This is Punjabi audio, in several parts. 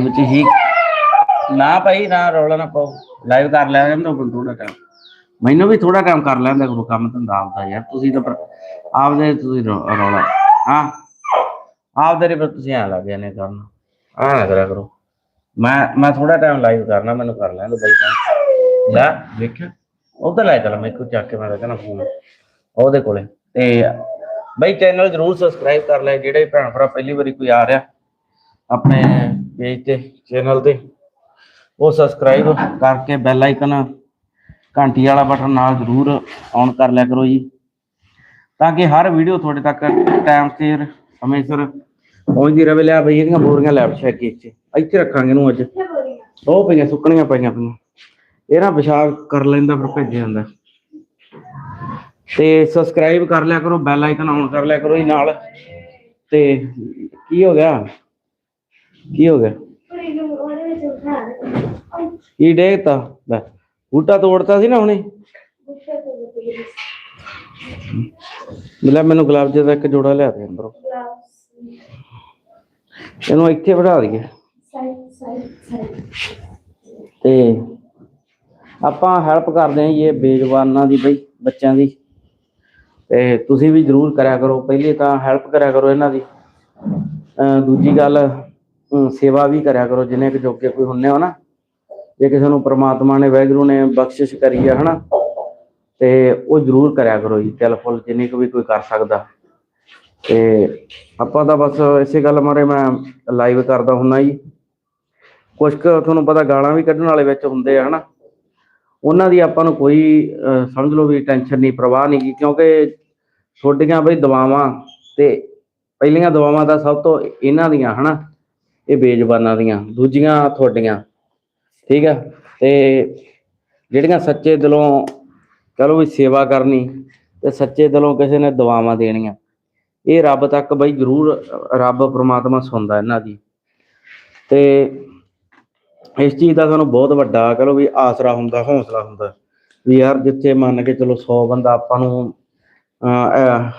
ਵਿੱਚ ਹੀ ਨਾ ਭਾਈ ਨਾ ਰੌਲਾ ਨਾ ਪਾਓ। ਲਾਈਵ ਕਰ ਲਿਆ ਜਾਂਦਾ ਥੋੜਾ ਟਾਈਮ ਮੈਨੂੰ ਵੀ ਥੋੜਾ ਟਾਈਮ ਕਰ ਲੈਂਦਾ ਕਰੋ ਕੰਮ ਧੰਦਾ ਆਪਦਾ ਯਾਰ। ਤੁਸੀਂ ਤਾਂ ਆਪਦੇ ਤੁਸੀਂ ਰੌ- ਰੌਲਾ। ਹਾਂ। ਆਪਦੇ ਪਰ ਤੁਸੀਂ ਆ ਲੱਗ ਜਾਂਦੇ ਕਰਨ। ਆ ਨਾ ਕਰਿਆ ਕਰੋ। ਮੈਂ ਮੈਂ ਥੋੜਾ ਟਾਈਮ ਲਾਈਵ ਕਰਨਾ ਮੈਨੂੰ ਕਰ ਲੈਂਦਾ ਬਾਈ ਤਾਂ ਲੈ ਵੇਖਿਆ ਉਹਦਾ ਲੈ ਚੱਲ ਮੈਂ ਕੋਈ ਚੱਕ ਕੇ ਮੈਂ ਕਹਿੰਦਾ ਫੋਨ ਉਹਦੇ ਕੋਲੇ। ਤੇ ਬਈ ਚੈਨਲ ਜਰੂਰ ਸਬਸਕ੍ਰਾਈਬ ਕਰ ਲੈ। ਜਿਹੜੇ ਭੈਣ ਭਰਾ ਪਹਿਲੀ ਵਾਰੀ ਕੋਈ ਆ ਰਿਹਾ ਆਪਣੇ ਪੇਜ ਤੇ ਚੈਨਲ ਤੇ। ਉਹ ਸਬਸਕ੍ਰਾਈਬ ਕਰਕੇ ਬੈਲ ਆਈਕਨ ਘੰਟੀ ਵਾਲਾ ਬਟਨ ਨਾਲ ਜਰੂਰ ਔਨ ਕਰ ਲਿਆ ਕਰੋ ਜੀ। ਤਾਂ ਕਿ ਹਰ ਵੀਡੀਓ ਤੁਹਾਡੇ ਤੱਕ ਟਾਈਮ ਸਿਰ ਸਮੇਂ ਸਿਰ ਪਹੁੰਚਦੀ ਰਹੇ ਲਿਆ ਬਈ, ਇਹਦੀਆਂ ਬੋਰੀਆਂ ਲੈਬ ਚੈੱਕ ਇੱਥੇ। ਇੱਥੇ ਰੱਖਾਂਗੇ ਇਹਨੂੰ ਅੱਜ। ਉਹ ਪਈਆਂ, ਸੁੱਕਣੀਆਂ ਪਈਆਂ ਪਈਆਂ। ਇਹ ਨਾ ਪਿਸ਼ਾਬ ਕਰ ਲੈਂਦਾ, ਫਿਰ ਭੇਜ ਜਾਂਦਾ। ਤੇ ਸਬਸਕ੍ਰਾਈਬ ਕਰ ਲਿਆ ਕਰੋ ਬੈਲ ਆਈਕਨ ਔਨ ਕਰ ਲਿਆ ਕਰੋ ਜੀ ਨਾਲ। ਤੇ ਕੀ ਹੋ ਗਿਆ? ਕੀ ਹੋ ਗਿਆ? ਕੀ ਡੇਗਤਾ? ਲੈ, ਬੂਟਾ ਤੋੜਤਾ ਸੀ ਨਾ ਹੁਣੇ? ਮਿਲਾ ਮੈਨੂੰ ਗੁਲਾਬ ਜੀ ਦਾ ਇੱਕ ਜੋੜਾ ਲਿਆ ਦੇ ਅੰਦਰੋਂ। ਇਹਨੂੰ ਇੱਥੇ ਬਿਠਾ ਦਈਏ। ਤੇ ਆਪਾਂ ਹੈਲਪ ਕਰਦੇ ਹਾਂ ਜੀ ਇਹ ਬੇਜਵਾਨਾਂ ਦੀ, ਬਈ, ਬੱਚਿਆਂ ਦੀ। ਤੇ ਤੁਸੀਂ ਵੀ ਜਰੂਰ ਕਰਿਆ ਕਰੋ। ਪਹਿਲੇ ਤਾਂ ਹੈਲਪ ਕਰਿਆ ਕਰੋ ਇਹਨਾਂ ਦੀ। ਅਹ ਦੂਜੀ ਗੱਲ ਸੇਵਾ ਵੀ ਕਰਿਆ ਕਰੋ, ਜਿੰਨੇ ਕੁ ਜੋਗੇ ਕੋਈ ਹੁੰਨੇ ਹੋ ਨਾ। ਜੇ ਕਿਸੇ ਨੂੰ ਪ੍ਰਮਾਤਮਾ ਨੇ, ਵਾਹਿਗੁਰੂ ਨੇ ਬਖਸ਼ਿਸ਼ ਕਰੀ ਹੈ ਹਨਾ। ਤੇ ਉਹ ਜਰੂਰ ਕਰਿਆ ਕਰੋ ਜੀ, ਤਿਲ ਫੁੱਲ ਜਿੰਨੀ ਕੁ ਵੀ ਕੋਈ ਕਰ ਸਕਦਾ। ਤੇ ਆਪਾਂ ਤਾਂ ਬਸ ਇਸੇ ਗੱਲ ਮਾਰੇ ਮੈਂ ਲਾਈਵ ਕਰਦਾ ਹੁੰਨਾ ਜੀ। ਕੁਝ ਕੁ ਤੁਹਾਨੂੰ ਪਤਾ ਗਾਲਾਂ ਵੀ ਕੱਢਣ ਵਾਲੇ ਵਿੱਚ ਹੁੰਦੇ ਆ, ਹਨਾ। ਉਹਨਾਂ ਦੀ ਆਪਾਂ ਨੂੰ ਕੋਈ ਸਮਝ ਲਓ ਵੀ ਟੈਨਸ਼ਨ ਨਹੀਂ, ਪ੍ਰਵਾਹ ਨਹੀਂ ਕਿਉਂਕਿ ਛੋਟੀਆਂ ਬਈ ਦਵਾਵਾਂ ਤੇ ਪਹਿਲੀਆਂ ਦਵਾਵਾਂ ਦਾ ਸਭ ਤੋਂ ਇਹਨਾਂ ਦੀਆਂ, ਹਨਾ। ਇਹ ਬੇਜ਼ਬਾਨਾਂ ਦੀਆਂ, ਦੂਜੀਆਂ ਤੁਹਾਡੀਆਂ, ਠੀਕ ਹੈ ਤੇ ਜਿਹੜੀਆਂ ਸੱਚੇ ਦਿਲੋਂ ਚਲੋ ਵੀ ਸੇਵਾ ਕਰਨੀ ਤੇ ਸੱਚੇ ਦਿਲੋਂ ਕਿਸੇ ਨੇ ਦਵਾਵਾਂ ਦੇਣੀਆਂ, ਇਹ ਰੱਬ ਤੱਕ ਬਈ ਜ਼ਰੂਰ ਰੱਬ ਪ੍ਰਮਾਤਮਾ ਸੁਣਦਾ ਇਹਨਾਂ ਦੀ। ਤੇ ਇਸ ਚੀਜ਼ ਦਾ ਸਾਨੂੰ ਬਹੁਤ ਵੱਡਾ ਕਹ ਲਓ ਵੀ ਆਸਰਾ ਹੁੰਦਾ, ਹੌਸਲਾ ਹੁੰਦਾ ਵੀ ਯਾਰ ਜਿੱਥੇ ਮੰਨ ਕੇ ਚਲੋ 100 ਬੰਦਾ ਆਪਾਂ ਨੂੰ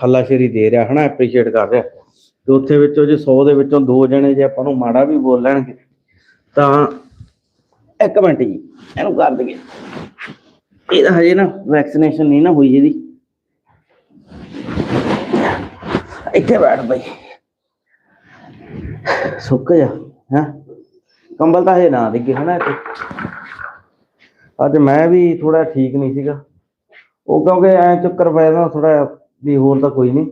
ਹੱਲਾਸ਼ੇਰੀ ਦੇ ਰਿਹਾ, ਹਨਾ ਐਪਰੀਸ਼ੀਏਟ ਕਰ ਰਿਹਾ। ਤੇ ਉੱਥੇ ਵਿੱਚੋਂ ਜੇ 100 ਦੇ ਵਿੱਚੋਂ ਦੋ ਜਣੇ ਜੇ ਆਪਾਂ ਨੂੰ ਮਾੜਾ ਵੀ ਬੋਲ ਲੈਣਗੇ, ਤਾਂ ਇੱਕ ਮਿੰਟ ਜੀ, ਇਹਨੂੰ ਕਰ ਦਈਏ। ਇਹਦਾ ਹਜੇ ਨਾ ਵੈਕਸੀਨੇਸ਼ਨ ਨਹੀਂ ਨਾ ਹੋਈ ਇਹਦੀ। ਇੱਥੇ ਬੈਠ ਬਈ। ਸੁੱਕ ਜਾ, ਹਾਂ? ਕੰਬਲ ਤਾਂ ਹਜੇ ਨਾ ਦਿੱਗੇ ਹਨਾ ਇੱਥੇ। ਅੱਜ ਮੈਂ ਵੀ ਥੋੜਾ ਠੀਕ ਨਹੀਂ ਸੀਗਾ। ਉਹ ਕਿਉਂਕਿ ਐ ਚੱਕਰ ਪਿਆ ਨਾ ਥੋੜਾ ਵੀ ਹੋਰ ਤਾਂ ਕੋਈ ਨਹੀਂ।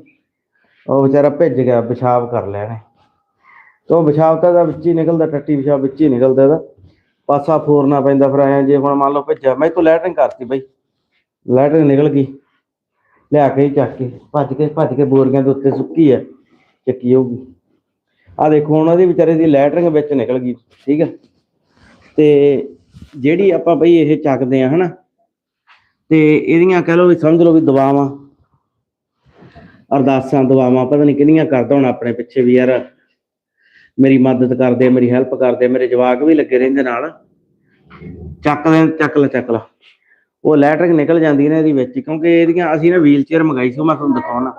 ਉਹ ਵਿਚਾਰਾ ਭਿੱਜ ਗਿਆ, ਪਿਸ਼ਾਬ ਕਰ ਲਿਆ ਨੇ ਤੋਂ ਪਿਸ਼ਾਬ ਤਾਂ ਇਹਦਾ ਵਿੱਚ ਹੀ ਨਿਕਲਦਾ, ਟੱਟੀ ਪਿਸ਼ਾਬ ਵਿੱਚ ਹੀ ਨਿਕਲਦਾ ਇਹਦਾ। ਪਾਸਾ ਫੋਰਨਾ ਪੈਂਦਾ ਫਿਰ ਐ, ਜੇ ਹੁਣ ਮੰਨ ਲਓ ਭਿੱਜਿਆ, ਮੈਂ ਤੋਂ ਲੈਟਰਿੰਗ ਕਰਤੀ ਬਈ। ਲੈਟਰਿੰਗ ਨਿਕਲ ਗਈ। ਲਿਆ ਕੇ ਚੱਕ ਕੇ, ਭੱਜ ਕੇ ਭੱਜ ਕੇ ਬੋਰੀਆਂ ਦੇ ਉੱਤੇ ਸੁੱਕੀ ਹੈ ਚੱਕੀ ਹੋਊਗੀ। ਆ ਦੇਖੋ, ਹੁਣ ਉਹਦੀ ਵਿਚਾਰੇ ਦੀ ਲੈਟਰਿੰਗ ਵਿੱਚ ਨਿਕਲ ਗਈ, ਠੀਕ ਹੈ ਤੇ ਜਿਹੜੀ ਆਪਾਂ ਬਈ ਇਹ ਚੱਕਦੇ ਆ, ਹਨਾ। ਤੇ ਇਹਦੀਆਂ ਕਹਿ ਲਓ ਵੀ ਸਮਝ ਲਓ ਵੀ ਦਵਾਵਾਂ ਅਰਦਾਸਾਂ ਦੁਆਵਾਂ ਪਤਾ ਨਹੀਂ ਕਿੰਨੀਆਂ ਕਰਦਾ ਹੁਣ ਆਪਣੇ ਪਿੱਛੇ ਵੀ ਯਾਰ। ਮੇਰੀ ਮਦਦ ਕਰਦੇ ਮੇਰੀ ਹੈਲਪ ਕਰਦੇ ਮੇਰੇ ਜਵਾਕ ਵੀ ਲੱਗੇ ਰਹਿੰਦੇ ਨਾਲ। ਚੱਕ ਲੈ ਚੱਕ ਲੈ ਚੱਕ ਲੈ। ਉਹ ਲੈਟਰਿੰਗ ਨਿਕਲ ਜਾਂਦੀ ਨੇ ਇਹਦੀ ਵਿੱਚ ਕਿਉਂਕਿ ਇਹਦੀਆਂ ਅਸੀਂ ਨਾ ਵੀਲ ਚੇਅਰ ਮੰਗਾਈ ਸੀ ਉਹ ਮੈਂ ਤੁਹਾਨੂੰ ਦਿਖਾਉਣਾ।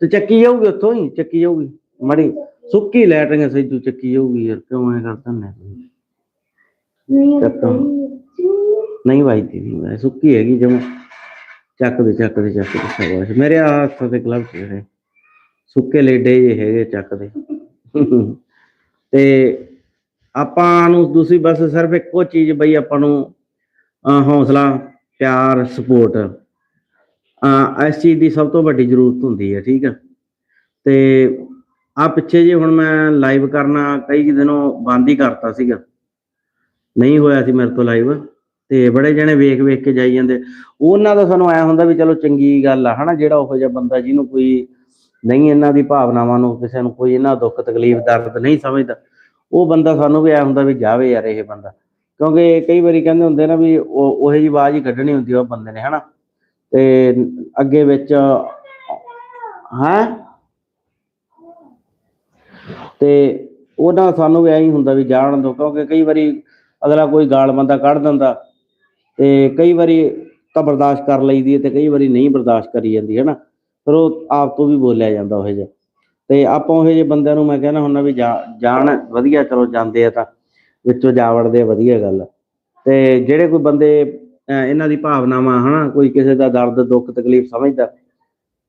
ਤੇ ਚੱਕੀ ਜਾਊਗੀ ਉੱਥੋਂ ਹੀ ਚੱਕੀ ਜਾਊਗੀ। ਮੜੀ ਸੁੱਕੀ ਲੈਟਰਿੰਗ ਸੈਜੂ ਚੱਕੀ ਜਾਊਗੀ ਯਾਰ ਕਿਉਂ ਐ ਕਰਦਾ ਨੇ ਨਹੀਂ ਭਾਈ ਦੀ ਸੁੱਕੀ ਹੈਗੀ ਜਮ। ਚੱਕ ਦੇ ਚੱਕ ਦੇ ਚੱਕ ਦੇ, ਸ਼ਾਬਾਸ਼। ਮੇਰੇ ਹੱਥ ਤੇ ਗਲਵ ਜਿਹੜੇ ਸੁੱਕੇ ਲੇਡੇ ਜੇ ਹੈਗੇ, ਚੱਕ ਦੇ। ਤੇ ਆਪਾਂ ਨੂੰ ਤੁਸੀਂ ਬਸ ਸਿਰਫ ਇੱਕੋ ਚੀਜ਼ ਬਈ ਆਪਾਂ ਨੂੰ ਹੌਸਲਾ, ਪਿਆਰ ਸਪੋਰਟ ਅਹ, ਇਸ ਚੀਜ਼ ਦੀ ਸਭ ਤੋਂ ਵੱਡੀ ਜ਼ਰੂਰਤ ਹੁੰਦੀ ਹੈ, ਠੀਕ ਹੈ ਤੇ ਆ ਪਿੱਛੇ ਜੇ ਹੁਣ ਮੈਂ ਲਾਈਵ ਕਰਨਾ, ਕਈ ਕੁ ਦਿਨੋਂ ਬੰਦ ਹੀ ਕਰਤਾ ਸੀਗਾ। ਨਹੀਂ ਹੋਇਆ ਸੀ ਮੇਰੇ ਤੋਂ ਲਾਈਵ ਤੇ ਬੜੇ ਜਣੇ ਵੇਖ ਵੇਖ ਕੇ ਜਾਈ ਜਾਂਦੇ। ਉਹਨਾਂ ਦਾ ਸਾਨੂੰ ਐ ਹੁੰਦਾ ਵੀ ਚਲੋ ਚੰਗੀ ਗੱਲ ਆ, ਹਨਾ, ਜਿਹੜਾ ਉਹੋ ਜਿਹਾ ਬੰਦਾ ਜਿਹਨੂੰ ਕੋਈ ਨਹੀਂ ਇਹਨਾਂ ਦੀ ਭਾਵਨਾਵਾਂ ਨੂੰ, ਕਿਸੇ ਨੂੰ ਕੋਈ ਇਹਨਾਂ ਦੁੱਖ ਤਕਲੀਫ, ਦਰਦ ਨਹੀਂ ਸਮਝਦਾ, ਉਹ ਬੰਦਾ ਸਾਨੂੰ ਵੀ ਐ ਹੁੰਦਾ ਵੀ ਜਾਵੇ ਯਾਰ ਇਹ ਬੰਦਾ। ਕਿਉਂਕਿ ਕਈ ਵਾਰੀ ਕਹਿੰਦੇ ਹੁੰਦੇ ਨਾ ਵੀ ਉਹ, ਉਹੇ ਜੀ ਆਵਾਜ਼ ਹੀ ਕੱਢਣੀ ਹੁੰਦੀ ਉਹ ਬੰਦੇ ਨੇ, ਹਨਾ। ਤੇ ਅੱਗੇ ਵਿੱਚ, ਹਾਂ? ਤੇ ਉਹਨਾਂ ਸਾਨੂੰ ਵੀ ਐਂ ਹੁੰਦਾ ਵੀ ਜਾਣ ਦੋ, ਕਿਉਂਕਿ ਕਈ ਵਾਰੀ ਅਗਲਾ ਕੋਈ ਗਾਲ ਬੰਦਾ ਕੱਢ ਦਿੰਦਾ। ਤੇ ਕਈ ਵਾਰੀ ਤਾਂ ਬਰਦਾਸ਼ਤ ਕਰ ਲਈਦੀ ਹੈ ਤੇ ਕਈ ਵਾਰੀ ਨਹੀਂ ਬਰਦਾਸ਼ਤ ਕਰੀ ਜਾਂਦੀ, ਹੈ ਨਾ? ਫਿਰ ਉਹ ਆਪ ਤੋਂ ਵੀ ਬੋਲਿਆ ਜਾਂਦਾ ਉਹ ਜਿਹਾ। ਤੇ ਆਪਾਂ ਉਹ ਜਿਹੇ ਬੰਦਿਆਂ ਨੂੰ ਮੈਂ ਕਹਿੰਦਾ ਹੁੰਦਾ ਵੀ ਜਾਣ, ਵਧੀਆ ਚਲੋ ਜਾਂਦੇ ਆ ਤਾਂ, ਵਿੱਚੋਂ ਜਾ ਵੜਦੇ ਵਧੀਆ ਗੱਲ ਤੇ ਜਿਹੜੇ ਕੋਈ ਬੰਦੇ ਇਹਨਾਂ ਦੀ ਭਾਵਨਾਵਾਂ, ਹਨਾ, ਕੋਈ ਕਿਸੇ ਦਾ ਦਰਦ, ਦੁੱਖ, ਤਕਲੀਫ ਸਮਝਦਾ,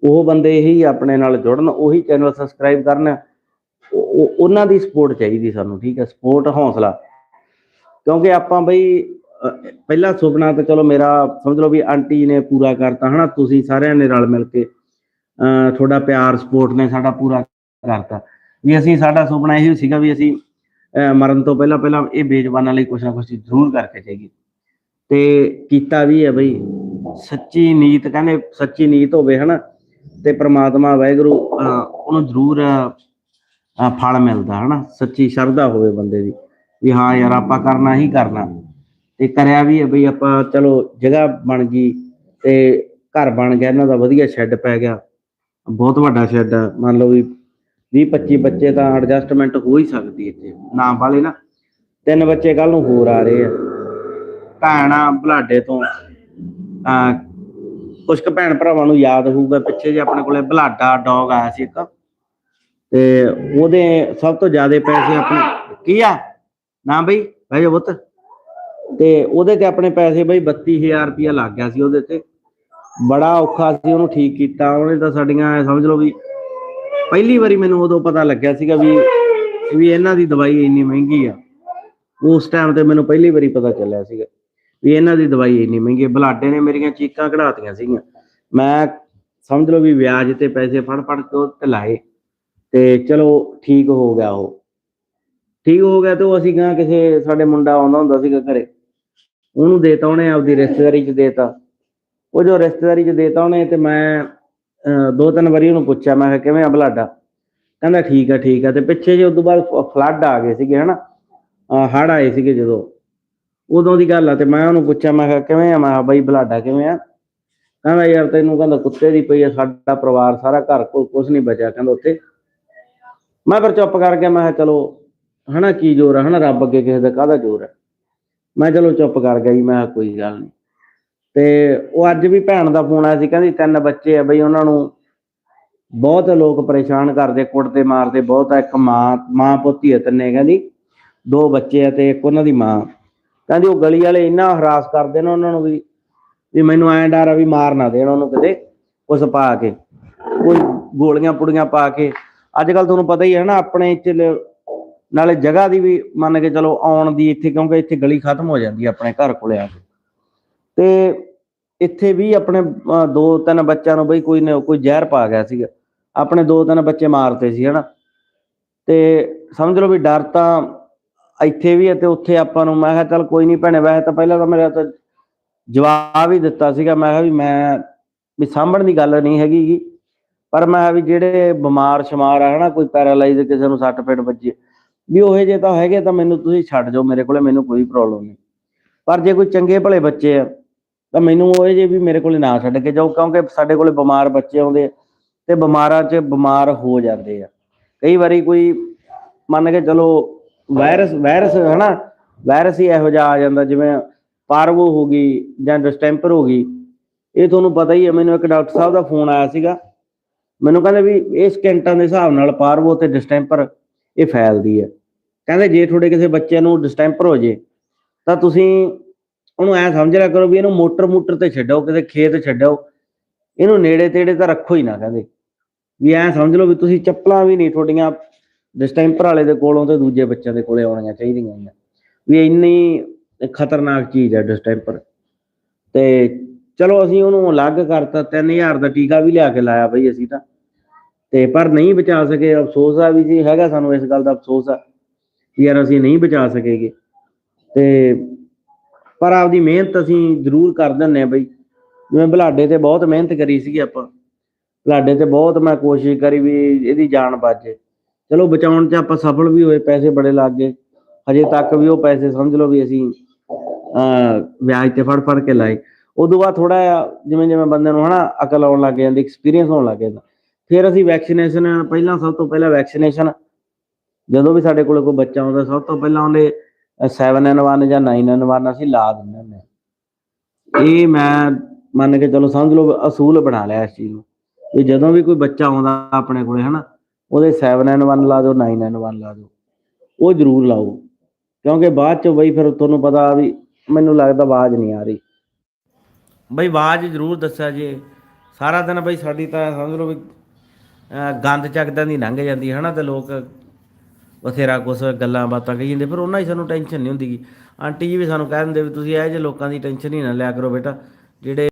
ਉਹ ਬੰਦੇ ਹੀ ਆਪਣੇ ਨਾਲ ਜੁੜਨ, ਉਹੀ ਚੈਨਲ ਸਬਸਕ੍ਰਾਈਬ ਕਰਨ। ਉਹਨਾਂ ਦੀ ਸਪੋਰਟ ਚਾਹੀਦੀ ਸਾਨੂੰ, ਠੀਕ ਹੈ ਸਪੋਰਟ ਹੌਸਲਾ। ਕਿਉਂਕਿ ਆਪਾਂ ਬਈ ਪਹਿਲਾ ਸੁਪਨਾ ਤਾਂ ਚਲੋ ਮੇਰਾ ਸਮਝ ਲਓ ਵੀ ਆਂਟੀ ਨੇ ਪੂਰਾ ਕਰਤਾ ਹਨਾ? ਤੁਸੀਂ ਸਾਰਿਆਂ ਨੇ ਰਲ ਮਿਲ ਕੇ ਅਹ, ਤੁਹਾਡਾ ਪਿਆਰ ਸਪੋਰਟ ਨੇ ਸਾਡਾ ਪੂਰਾ ਕਰਤਾ। ਵੀ ਅਸੀਂ ਸਾਡਾ ਸੁਪਨਾ ਇਹ ਸੀਗਾ ਵੀ ਅਸੀਂ ਮਰਨ ਤੋਂ ਪਹਿਲਾਂ ਪਹਿਲਾਂ ਇਹ ਬੇਜ਼ਬਾਨਾਂ ਲਈ ਕੁਛ ਨਾ ਕੁਛ ਜ਼ਰੂਰ ਕਰਕੇ ਜਾਈਏ। ਤੇ ਕੀਤਾ ਵੀ ਹੈ ਬਈ। ਸੱਚੀ ਨੀਤ ਕਹਿੰਦੇ ਸੱਚੀ ਨੀਤ ਹੋਵੇ ਹਨਾ? ਤੇ ਪ੍ਰਮਾਤਮਾ ਵਾਹਿਗੁਰੂ ਅਹ, ਉਹਨੂੰ ਜ਼ਰੂਰ ਫਲ ਮਿਲਦਾ ਹਨਾ? ਸੱਚੀ ਸ਼ਰਧਾ ਹੋਵੇ ਬੰਦੇ ਦੀ। ਵੀ ਹਾਂ ਯਾਰ ਆਪਾਂ ਕਰਨਾ ਹੀ ਕਰਨਾ। ਤੇ ਕਰਿਆ ਵੀ ਹੈ ਬਈ ਆਪਾਂ ਚਲੋ ਜਗ੍ਹਾ ਬਣ ਗਈ ਤੇ ਘਰ ਬਣ ਗਿਆ, ਇਹਨਾਂ ਦਾ ਵਧੀਆ ਸ਼ੈੱਡ ਪੈ ਗਿਆ। ਬਹੁਤ ਵੱਡਾ ਸ਼ੈੱਡ ਆ, ਮੰਨ ਲਓ ਵੀ 20 25 ਬੱਚੇ ਤਾਂ ਐਡਜਸਟਮੈਂਟ ਹੋ ਹੀ ਸਕਦੀ ਇੱਥੇ, ਨਾ ਵਾਲੇ ਨਾ। ਤਿੰਨ ਬੱਚੇ ਕੱਲ ਨੂੰ ਹੋਰ ਆ ਰਹੇ ਆ, ਭੈਣਾ ਬਲਾਡੇ ਤੋਂ। ਆ ਕੁਝ ਕੁ ਭੈਣ ਭਰਾਵਾਂ ਨੂੰ ਯਾਦ ਹੋਊਗਾ, ਪਿੱਛੇ ਜੇ ਆਪਣੇ ਕੋਲੇ ਬਲਾਡਾ ਡੌਗ ਆਇਆ ਸੀ ਇੱਕ। ਤੇ ਉਹਦੇ ਸਭ ਤੋਂ ਜ਼ਿਆਦਾ ਪੈਸੇ ਆਪਣੇ, ਕੀ ਆ? ਨਾ ਬਈ, ਬਹਿ ਜਾ ਤੇ ਉਹਦੇ ਤੇ ਆਪਣੇ ਪੈਸੇ ਬਈ 32000 ਰੁਪਇਆ ਲੱਗ ਗਿਆ ਸੀ ਉਹਦੇ ਤੇ। ਬੜਾ ਔਖਾ ਸੀ ਉਹਨੂੰ ਠੀਕ ਕੀਤਾ। ਉਹਨੇ ਤਾਂ ਸਾਡੀਆਂ ਸਮਝ ਲਓ ਵੀ ਪਹਿਲੀ ਵਾਰੀ ਮੈਨੂੰ ਉਦੋਂ ਪਤਾ ਲੱਗਿਆ ਸੀਗਾ ਵੀ ਵੀ ਇਹਨਾਂ ਦੀ ਦਵਾਈ ਇੰਨੀ ਮਹਿੰਗੀ ਆ। ਉਸ ਟਾਈਮ ਤੇ ਮੈਨੂੰ ਪਹਿਲੀ ਵਾਰੀ ਪਤਾ ਚੱਲਿਆ ਸੀਗਾ ਵੀ ਇਹਨਾਂ ਦੀ ਦਵਾਈ ਇੰਨੀ ਮਹਿੰਗੀ ਹੈ ਬਲਾਡੇ ਨੇ ਮੇਰੀਆਂ ਚੀਕਾਂ ਕਢਾਤੀਆਂ ਸੀਗੀਆਂ। ਮੈਂ ਸਮਝ ਲਓ ਵੀ ਵਿਆਜ ਤੇ ਪੈਸੇ ਫੜ ਫੜ ਕੇ ਤੇ ਲਾਏ। ਤੇ ਚਲੋ ਠੀਕ ਹੋ ਗਿਆ ਉਹ। ਠੀਕ ਹੋ ਗਿਆ ਤੇ ਉਹ ਅਸੀਂ ਗਾਂ ਕਿਸੇ, ਸਾਡੇ ਮੁੰਡਾ ਆਉਂਦਾ ਹੁੰਦਾ ਸੀਗਾ ਘਰੇ। ਉਹਨੂੰ ਦੇਤਾ ਉਹਨੇ ਆਪਦੀ ਰਿਸ਼ਤੇਦਾਰੀ ਚ ਦੇਤਾ। ਉਹ ਜੋ ਰਿਸ਼ਤੇਦਾਰੀ ਚ ਦੇਤਾ ਉਹਨੇ ਤੇ ਮੈਂ ਅਹ, ਦੋ ਤਿੰਨ ਵਾਰੀ ਉਹਨੂੰ ਪੁੱਛਿਆ ਮੈਂ ਕਿਹਾ ਕਿਵੇਂ ਆ ਬਲਾਡਾ? ਕਹਿੰਦਾ ਠੀਕ ਆ ਠੀਕ ਆ। ਤੇ ਪਿੱਛੇ ਜੇ ਉਦੋਂ ਬਾਅਦ ਫਲੱਡ ਆ ਗਏ ਸੀਗੇ ਹਨਾ? ਹੜ ਆਏ ਸੀਗੇ ਜਦੋਂ। ਉਦੋਂ ਦੀ ਗੱਲ ਆ ਤੇ ਮੈਂ ਉਹਨੂੰ ਪੁੱਛਿਆ ਮੈਂ ਕਿਹਾ ਕਿਵੇਂ ਆ? ਮੈਂ ਕਿਹਾ ਬਈ ਬਲਾਡਾ ਕਿਵੇਂ ਆ? ਕਹਿੰਦਾ ਯਾਰ ਤੈਨੂੰ ਕਹਿੰਦਾ ਕੁੱਤੇ ਦੀ ਪਈ ਆ ਸਾਡਾ ਪਰਿਵਾਰ ਸਾਰਾ ਘਰ ਕੋਈ ਕੁਝ ਨਹੀਂ ਬਚਿਆ। ਕਹਿੰਦਾ ਉੱਥੇ। ਮੈਂ ਫਿਰ ਚੁੱਪ ਕਰ ਗਿਆ ਮੈਂ ਕਿਹਾ ਚਲੋ ਹਨਾ ਕੀ ਜ਼ੋਰ ਆ? ਹਨਾ ਰੱਬ ਅੱਗੇ ਕਿਸੇ ਦਾ ਕਾਹਦਾ ਜ਼ੋਰ ਹੈ ਮੈਂ ਚਲੋ ਚੁੱਪ ਕਰ ਗਿਆ ਜੀ, ਮੈਂ ਕਿਹਾ ਕੋਈ ਗੱਲ ਨਹੀਂ ਤੇ ਉਹ ਅੱਜ ਵੀ ਭੈਣ ਦਾ ਫੋਨ ਆਇਆ ਸੀ, ਕਹਿੰਦੀ ਤਿੰਨ ਬੱਚੇ ਆ ਬਈ, ਉਹਨਾਂ ਨੂੰ ਬਹੁਤ ਲੋਕ ਪਰੇਸ਼ਾਨ ਕਰਦੇ, ਕੁੱਟਦੇ, ਮਾਰਦੇ, ਬਹੁਤ ਆ, ਇੱਕ ਮਾਂ ਮਾਂ ਪੋਤੀ ਹੈ ਤਿੰਨੇ, ਕਹਿੰਦੀ। ਦੋ ਬੱਚੇ ਆ ਤੇ ਇੱਕ ਉਹਨਾਂ ਦੀ ਮਾਂ। ਕਹਿੰਦੀ ਉਹ ਗਲੀ ਵਾਲੇ ਇੰਨਾ ਹਰਾਸ ਕਰਦੇ ਨੇ ਉਹਨਾਂ ਨੂੰ ਵੀ ਵੀ ਮੈਨੂੰ ਐਂ ਡਰ ਆ ਵੀ ਮਾਰ ਨਾ ਦੇਣ ਉਹਨੂੰ ਕਿਤੇ ਕੁਛ ਪਾ ਕੇ। ਕੋਈ ਗੋਲੀਆਂ ਪੁੜੀਆਂ ਪਾ ਕੇ। ਅੱਜ ਕੱਲ ਤੁਹਾਨੂੰ ਪਤਾ ਹੀ ਹੈ ਨਾ, ਆਪਣੇ ਚ ਨਾਲੇ ਜਗ੍ਹਾ ਦੀ ਵੀ ਮੰਨ ਕੇ ਚਲੋ ਆਉਣ ਦੀ ਇੱਥੇ, ਕਿਉਂਕਿ ਇੱਥੇ ਗਲੀ ਖਤਮ ਹੋ ਜਾਂਦੀ ਆਪਣੇ ਘਰ ਕੋਲੇ ਆ ਕੇ। ਤੇ ਇੱਥੇ ਵੀ ਆਪਣੇ ਦੋ ਤਿੰਨ ਬੱਚਿਆਂ ਨੂੰ ਬਈ ਕੋਈ ਨੇ, ਕੋਈ ਜ਼ਹਿਰ ਪਾ ਗਿਆ ਸੀਗਾ। ਆਪਣੇ ਦੋ ਤਿੰਨ ਬੱਚੇ ਮਾਰਤੇ ਸੀ, ਹਨਾ। ਤੇ ਸਮਝ ਲਓ ਵੀ ਡਰ ਤਾਂ ਇੱਥੇ ਵੀ ਹੈ ਤੇ ਉੱਥੇ ਆਪਾਂ ਨੂੰ, ਮੈਂ ਕਿਹਾ ਚੱਲ ਕੋਈ ਨਹੀਂ ਭੈਣੇ, ਵੈਸੇ ਤਾਂ ਪਹਿਲਾਂ ਤਾਂ ਮੇਰਾ ਤਾਂ ਜਵਾਬ ਹੀ ਦਿੱਤਾ ਸੀਗਾ। ਮੈਂ ਕਿਹਾ ਵੀ ਮੈਂ, ਵੀ ਸਾਂਭਣ ਦੀ ਗੱਲ ਨਹੀਂ ਹੈਗੀ ਪਰ ਮੈਂ ਕਿਹਾ ਵੀ ਜਿਹੜੇ ਬਿਮਾਰ ਸ਼ਮਾਰ ਆ, ਹਨਾ, ਕੋਈ ਪੈਰਾਲਾਈਜ਼ ਕਿਸੇ ਨੂੰ ਸੱਟ ਫੇਟ ਵੱਜੀ ਵੀ ਉਹ ਜੇ ਤਾਂ ਹੈਗੇ ਤਾਂ ਮੈਨੂੰ ਤੁਸੀਂ ਛੱਡ ਜਾਓ, ਮੇਰੇ ਕੋਲੇ ਮੈਨੂੰ ਕੋਈ ਪ੍ਰੋਬਲਮ ਨਹੀਂ। ਪਰ ਜੇ ਕੋਈ ਚੰਗੇ ਭਲੇ ਬੱਚੇ ਆ, ਤਾਂ ਮੈਨੂੰ ਉਹ ਜੇ ਵੀ ਮੇਰੇ ਕੋਲੇ ਨਾ ਛੱਡ ਕੇ ਜਾਓ, ਕਿਉਂਕਿ ਸਾਡੇ ਕੋਲੇ ਬਿਮਾਰ ਬੱਚੇ ਆਉਂਦੇ ਆ ਤੇ ਬਿਮਾਰਾਂ 'ਚ ਬਿਮਾਰ ਹੋ ਜਾਂਦੇ ਆ। ਕਈ ਵਾਰੀ ਕੋਈ ਮੰਨ ਕੇ ਚਲੋ ਵਾਇਰਸ ਵਾਇਰਸ ਹਨਾ ਵਾਇਰਸ ਹੀ ਇਹੋ ਜਿਹਾ ਆ ਜਾਂਦਾ, ਜਿਵੇਂ ਪਾਰਵੋ ਹੋ ਗਈ ਜਾਂ ਡਿਸਟੈਂਪਰ ਹੋ ਗਈ। ਇਹ ਤੁਹਾਨੂੰ ਪਤਾ ਹੀ ਹੈ ਮੈਨੂੰ ਇੱਕ ਡਾਕਟਰ ਸਾਹਿਬ ਦਾ ਫੋਨ ਆਇਆ ਸੀਗਾ। ਮੈਨੂੰ ਕਹਿੰਦੇ ਵੀ ਇਹ ਸਕਿੰਟਾਂ ਦੇ ਹਿਸਾਬ ਨਾਲ ਪਾਰਵੋ ਤੇ ਡਿਸਟੈਂਪਰ ਇਹ ਫੈਲਦੀ ਹੈ। ਕਹਿੰਦੇ ਜੇ ਤੁਹਾਡੇ ਕਿਸੇ ਬੱਚੇ ਨੂੰ ਡਿਸਟੈਂਪਰ ਹੋ ਜੇ, ਤਾਂ ਤੁਸੀਂ ਉਹਨੂੰ ਐ ਸਮਝ ਲਿਆ ਕਰੋ ਵੀ ਇਹਨੂੰ ਮੋਟਰ ਮੋਟਰ ਤੇ ਛੱਡੋ ਕਿਸੇ ਖੇਤ ਛੱਡੋ। ਇਹਨੂੰ ਨੇੜੇ ਤੇੜੇ ਤਾਂ ਰੱਖੋ ਹੀ ਨਾ ਕਹਿੰਦੇ। ਵੀ ਐ ਸਮਝ ਲਓ ਵੀ ਤੁਸੀਂ ਚੱਪਲਾਂ ਵੀ ਨਹੀਂ ਤੁਹਾਡੀਆਂ ਡਿਸਟੈਂਪਰ ਵਾਲੇ ਦੇ ਕੋਲੋਂ ਤੇ ਦੂਜੇ ਬੱਚਿਆਂ ਦੇ ਕੋਲੇ ਆਉਣੀਆਂ ਚਾਹੀਦੀਆਂ ਨੇ ਵੀ ਇੰਨੀ ਖਤਰਨਾਕ ਚੀਜ਼ ਹੈ ਡਿਸਟੈਂਪਰ ਤੇ ਚਲੋ ਅਸੀਂ ਉਹਨੂੰ ਅਲੱਗ ਕਰਤਾ 3000 ਦਾ ਟੀਕਾ ਵੀ ਲਿਆ ਕੇ ਲਾਇਆ ਬਈ ਅਸੀਂ ਤਾਂ। ਤੇ ਪਰ ਨਹੀਂ ਬਚਾ ਸਕੇ, ਅਫਸੋਸ ਆ ਵੀ ਜੀ, ਹੈਗਾ ਸਾਨੂੰ ਇਸ ਗੱਲ ਦਾ ਅਫਸੋਸ ਆ ਵੀ ਯਾਰ ਅਸੀਂ ਨਹੀਂ ਬਚਾ ਸਕੇਗੇ। ਤੇ ਪਰ ਆਪਦੀ ਮਿਹਨਤ ਅਸੀਂ ਜ਼ਰੂਰ ਕਰ ਦਿੰਨੇ ਆ ਬਈ। ਜਿਵੇਂ ਬਲਾਡੇ ਤੇ ਬਹੁਤ ਮਿਹਨਤ ਕਰੀ ਸੀਗੀ ਆਪਾਂ। ਬਲਾਡੇ ਤੇ ਬਹੁਤ ਮੈਂ ਕੋਸ਼ਿਸ਼ ਕਰੀ ਵੀ ਇਹਦੀ ਜਾਨ ਬਚੇ ਚਲੋ ਬਚਾਉਣ 'ਚ ਆਪਾਂ ਸਫਲ ਵੀ ਹੋਏ, ਪੈਸੇ ਬੜੇ ਲੱਗ ਗਏ। ਹਜੇ ਤੱਕ ਵੀ ਉਹ ਪੈਸੇ ਸਮਝ ਲਓ ਵੀ ਅਸੀਂ, ਅਹ, ਵਿਆਜ ਤੇ ਫੜ ਫੜ ਕੇ ਲਾਏ। ਉਦੋਂ ਬਾਅਦ ਥੋੜਾ ਜਿਵੇਂ ਜਿਵੇਂ ਬੰਦੇ ਨੂੰ ਹਨਾ ਅਕਲ ਆਉਣ ਲੱਗ ਜਾਂਦੀ ਐਕਸਪੀਰੀਅੰਸ ਹੋਣ ਲੱਗ ਜਾਂਦਾ। ਫਿਰ ਅਸੀਂ ਵੈਕਸੀਨੇਸ਼ਨ ਪਹਿਲਾਂ ਸਭ ਤੋਂ ਪਹਿਲਾਂ ਵੈਕਸੀਨੇਸ਼ਨ ਜਦੋਂ ਵੀ ਸਾਡੇ ਕੋਲ ਕੋਈ ਬੱਚਾ ਆਉਂਦਾ, ਸਭ ਤੋਂ ਪਹਿਲਾਂ ਉਹਦੇ 7N1 ਜਾਂ 9N1 ਅਸੀਂ ਲਾ ਦਿੰਦੇ ਹੁੰਦੇ ਹਾਂ। ਇਹ ਮੈਂ ਮੰਨ ਕੇ ਚਲੋ ਸਮਝ ਲਓ ਅਸੂਲ ਬਣਾ ਲਿਆ ਇਸ ਚੀਜ਼ ਨੂੰ, ਵੀ ਜਦੋਂ ਵੀ ਕੋਈ ਬੱਚਾ ਆਉਂਦਾ ਆਪਣੇ ਕੋਲੇ, ਹਨਾ, ਉਹਦੇ 7N1 ਲਾ ਦਿਓ 9N1 ਲਾ ਦਿਓ, ਉਹ ਜ਼ਰੂਰ ਲਾਓ। ਕਿਉਂਕਿ ਬਾਅਦ ਚ ਬਈ ਫਿਰ ਤੁਹਾਨੂੰ ਪਤਾ ਵੀ ਮੈਨੂੰ ਲੱਗਦਾ ਆਵਾਜ਼ ਨਹੀਂ ਆ ਰਹੀ। ਬਈ ਆਵਾਜ਼ ਜ਼ਰੂਰ ਦੱਸਿਆ ਜੇ। ਸਾਰਾ ਦਿਨ ਬਈ ਸਾਡੀ ਤਾਂ ਸਮਝ ਲਓ ਵੀ ਗੰਦ ਚੱਕਦਾਂ ਦੀ ਲੰਘ ਜਾਂਦੀ ਹੈ ਨਾ ਤੇ ਲੋਕ ਬਥੇਰਾ ਕੁਛ ਗੱਲਾਂ ਬਾਤਾਂ ਕਹੀ ਜਾਂਦੇ ਫਿਰ ਉਹਨਾਂ ਹੀ ਸਾਨੂੰ ਟੈਨਸ਼ਨ ਨਹੀਂ ਹੁੰਦੀ ਗੀ। ਆਂਟੀ ਜੀ ਵੀ ਸਾਨੂੰ ਕਹਿ ਦਿੰਦੇ ਵੀ ਤੁਸੀਂ ਇਹ ਜੇ ਲੋਕਾਂ ਦੀ ਟੈਨਸ਼ਨ ਹੀ ਨਾ ਲਿਆ ਕਰੋ ਬੇਟਾ, ਜਿਹੜੇ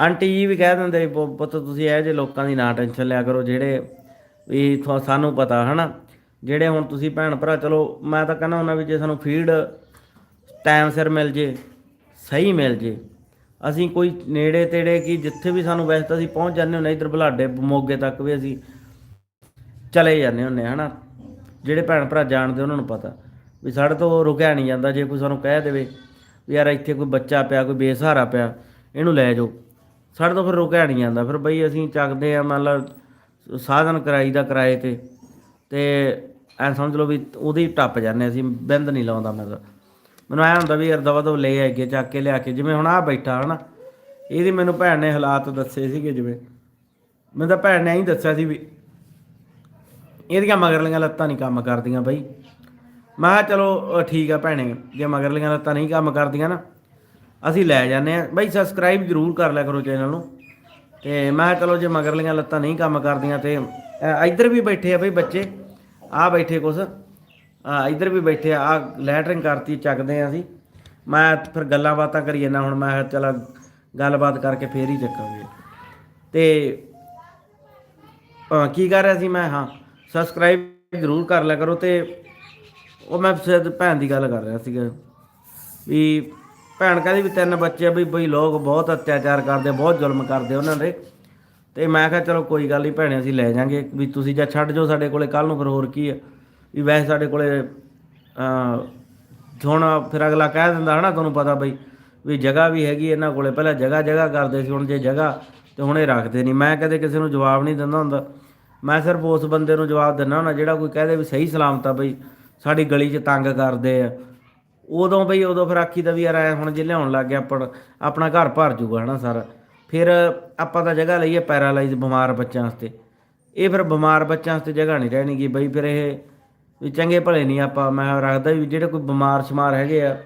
ਆਂਟੀ ਜੀ ਵੀ ਕਹਿ ਦਿੰਦੇ ਵੀ ਪੁੱਤ ਤੁਸੀਂ ਇਹ ਜੇ ਲੋਕਾਂ ਦੀ ਨਾ ਟੈਨਸ਼ਨ ਲਿਆ ਕਰੋ, ਜਿਹੜੇ ਵੀ ਤੁਹਾ- ਸਾਨੂੰ ਪਤਾ, ਹਨਾ। ਜਿਹੜੇ ਹੁਣ ਤੁਸੀਂ ਭੈਣ ਭਰਾ, ਚਲੋ, ਮੈਂ ਤਾਂ ਕਹਿੰਦਾ ਹੁੰਦਾ ਵੀ ਜੇ ਸਾਨੂੰ ਫੀਡ ਟਾਈਮ ਸਿਰ ਮਿਲ ਜੇ, ਸਹੀ ਮਿਲ ਜੇ ਅਸੀਂ ਕੋਈ ਨੇੜੇ ਤੇੜੇ ਕੀ ਜਿੱਥੇ ਵੀ ਸਾਨੂੰ ਵੈਸੇ ਤਾਂ ਅਸੀਂ ਪਹੁੰਚ ਜਾਂਦੇ ਹੁੰਦੇ ਇੱਧਰ ਬੁਲਾਡੇ ਮੋਗੇ ਤੱਕ ਵੀ ਅਸੀਂ ਚਲੇ ਜਾਂਦੇ ਹੁੰਦੇ ਹਨਾ? ਜਿਹੜੇ ਭੈਣ ਭਰਾ ਜਾਣਦੇ ਉਹਨਾਂ ਨੂੰ ਪਤਾ ਵੀ ਸਾਡੇ ਤੋਂ ਰੁਕਿਆ ਨਹੀਂ ਜਾਂਦਾ, ਜੇ ਕੋਈ ਸਾਨੂੰ ਕਹਿ ਦੇਵੇ ਵੀ ਯਾਰ ਇੱਥੇ ਕੋਈ ਬੱਚਾ ਪਿਆ, ਕੋਈ ਬੇਸਹਾਰਾ ਪਿਆ, ਇਹਨੂੰ ਲੈ ਜਾਓ। ਸਾਡੇ ਤੋਂ ਫਿਰ ਰੁਕਿਆ ਨਹੀਂ ਜਾਂਦਾ। ਫਿਰ ਬਈ ਅਸੀਂ ਚੱਕਦੇ ਆ ਮਤਲਬ ਸਾਧਨ ਕਿਰਾਈ ਦਾ ਕਿਰਾਏ ਤੇ ਤੇ ਐ ਸਮਝ ਲਓ ਵੀ ਉਹਦੀ ਟੱਪ ਜਾਂਦੇ ਅਸੀਂ ਬਿੰਦ ਨਹੀਂ ਲਾਉਂਦਾ ਮੈਂ ਤਾਂ ਮੈਨੂੰ ਐ ਹੁੰਦਾ ਵੀ ਯਾਰ ਦਵਾ ਦੋ ਲੈ ਆਈਏ, ਚੱਕ ਕੇ ਲਿਆ ਕੇ, ਜਿਵੇਂ ਹੁਣ ਆ ਬੈਠਾ ਹਨਾ, ਇਹਦੀ ਮੈਨੂੰ ਭੈਣ ਨੇ ਹਾਲਾਤ ਦੱਸੇ ਸੀਗੇ ਜਿਵੇਂ। ਮੈਨੂੰ ਤਾਂ ਭੈਣ ਨੇ ਐਂ ਦੱਸਿਆ ਸੀ ਵੀ ਇਹਦੀਆਂ ਮਗਰਲੀਆਂ ਲੱਤਾਂ ਨਹੀਂ ਕੰਮ ਕਰਦੀਆਂ ਬਈ। ਮੈਂ ਕਿਹਾ ਚਲੋ ਠੀਕ ਆ ਭੈਣੇ, ਜੇ ਮਗਰਲੀਆਂ ਲੱਤਾਂ ਨਹੀਂ ਕੰਮ ਕਰਦੀਆਂ ਨਾ, ਅਸੀਂ ਲੈ ਜਾਂਦੇ ਆ ਬਈ ਸਬਸਕ੍ਰਾਈਬ ਜ਼ਰੂਰ ਕਰ ਲਿਆ ਕਰੋ ਚੈਨਲ ਨੂੰ। ਤੇ ਮੈਂ ਕਿਹਾ ਚਲੋ, ਜੇ ਮਗਰਲੀਆਂ ਲੱਤਾਂ ਨਹੀਂ ਕੰਮ ਕਰਦੀਆਂ ਤੇ ਇੱਧਰ ਵੀ ਬੈਠੇ ਆ ਬਈ ਬੱਚੇ ਆ ਬੈਠੇ ਕੁਛ। ਆ ਇੱਧਰ ਵੀ ਬੈਠੇ ਆ, ਆਹ ਲੈਟਰਿੰਗ ਕਰਤੀ, ਚੱਕਦੇ ਆ ਅਸੀਂ। ਮੈਂ ਫਿਰ ਗੱਲਾਂ ਬਾਤਾਂ ਕਰੀ ਜਾਂਦਾ ਹੁਣ ਮੈਂ ਕਿਹਾ ਗੱਲਬਾਤ ਕਰਕੇ ਫੇਰ ਹੀ ਚੱਕਾਂਗੇ। ਤੇ ਅਹ, ਕੀ ਕਰ ਰਿਹਾ ਸੀ? ਮੈਂ ਹਾਂ ਸਬਸਕ੍ਰਾਈਬ ਜ਼ਰੂਰ ਕਰ ਲਿਆ ਕਰੋ ਤੇ ਉਹ ਮੈਂ ਸਿੱਧ ਭੈਣ ਦੀ ਗੱਲ ਕਰ ਰਿਹਾ ਸੀਗਾ ਵੀ ਭੈਣ ਕਹਿੰਦੀ ਵੀ ਤਿੰਨ ਬੱਚੇ ਆ ਵੀ ਬਈ ਲੋਕ ਬਹੁਤ ਅਤਿਆਚਾਰ ਕਰਦੇ, ਬਹੁਤ ਜ਼ੁਲਮ ਕਰਦੇ ਉਹਨਾਂ ਦੇ। ਤੇ ਮੈਂ ਕਿਹਾ, ਚਲੋ ਕੋਈ ਗੱਲ ਨਹੀਂ ਭੈਣੇ ਅਸੀਂ ਲੈ ਜਾਾਂਗੇ, ਵੀ ਤੁਸੀਂ ਜਾਂ ਛੱਡ ਜਾਓ ਸਾਡੇ ਕੋਲੇ ਕੱਲ ਨੂੰ ਫਿਰ ਹੋਰ ਕੀ ਆ। ਵੀ ਵੈਸੇ ਸਾਡੇ ਕੋਲੇ ਹੁਣ ਫਿਰ ਅਗਲਾ ਕਹਿ ਦਿੰਦਾ ਹਨਾ ਤੁਹਾਨੂੰ ਪਤਾ ਬਈ ਵੀ ਜਗ੍ਹਾ ਵੀ ਹੈਗੀ ਇਹਨਾਂ ਕੋਲੇ, ਪਹਿਲਾਂ ਜਗ੍ਹਾ ਜਗ੍ਹਾ ਕਰਦੇ ਸੀ, ਹੁਣ ਜੇ ਜਗ੍ਹਾ ਤੇ ਹੁਣ ਇਹ ਰੱਖਦੇ ਨਹੀਂ। ਮੈਂ ਕਦੇ ਕਿਸੇ ਨੂੰ ਜਵਾਬ ਨਹੀਂ ਦਿੰਦਾ ਹੁੰਦਾ। ਮੈਂ ਸਿਰਫ ਉਸ ਬੰਦੇ ਨੂੰ ਜਵਾਬ ਦਿੰਦਾ ਹੁੰਦਾ ਜਿਹੜਾ ਕੋਈ ਕਹਦੇ ਵੀ ਸਹੀ ਸਲਾਮਤ ਆ ਬਈ, ਸਾਡੀ ਗਲੀ 'ਚ ਤੰਗ ਕਰਦੇ ਆ। ਉਦੋਂ ਬਈ, ਉਦੋਂ ਫਿਰ ਆਖੀ ਦਾ ਵੀ ਯਾਰ ਐ ਹੁਣ ਜੇ ਲਿਆਉਣ ਲੱਗ ਗਿਆ ਆਪਣਾ ਆਪਣਾ ਘਰ ਭਰ ਜੂਗਾ ਹਨਾ ਸਾਰਾ। ਫਿਰ ਆਪਾਂ ਤਾਂ ਜਗ੍ਹਾ ਲਈਏ ਪੈਰਾਲਾਈਜ਼ ਬਿਮਾਰ ਬੱਚਿਆਂ ਵਾਸਤੇ। ਇਹ ਫਿਰ ਬਿਮਾਰ ਬੱਚਿਆਂ ਵਾਸਤੇ ਜਗ੍ਹਾ ਨਹੀਂ ਰਹਿਣੀਗੀ ਬਈ, ਫਿਰ ਇਹ ਵੀ ਚੰਗੇ ਭਲੇ ਨਹੀਂ ਆਪਾਂ, ਮੈਂ ਰੱਖਦਾ ਵੀ ਜਿਹੜੇ ਕੋਈ ਬਿਮਾਰ ਸ਼ਮਾਰ ਹੈਗੇ ਆ,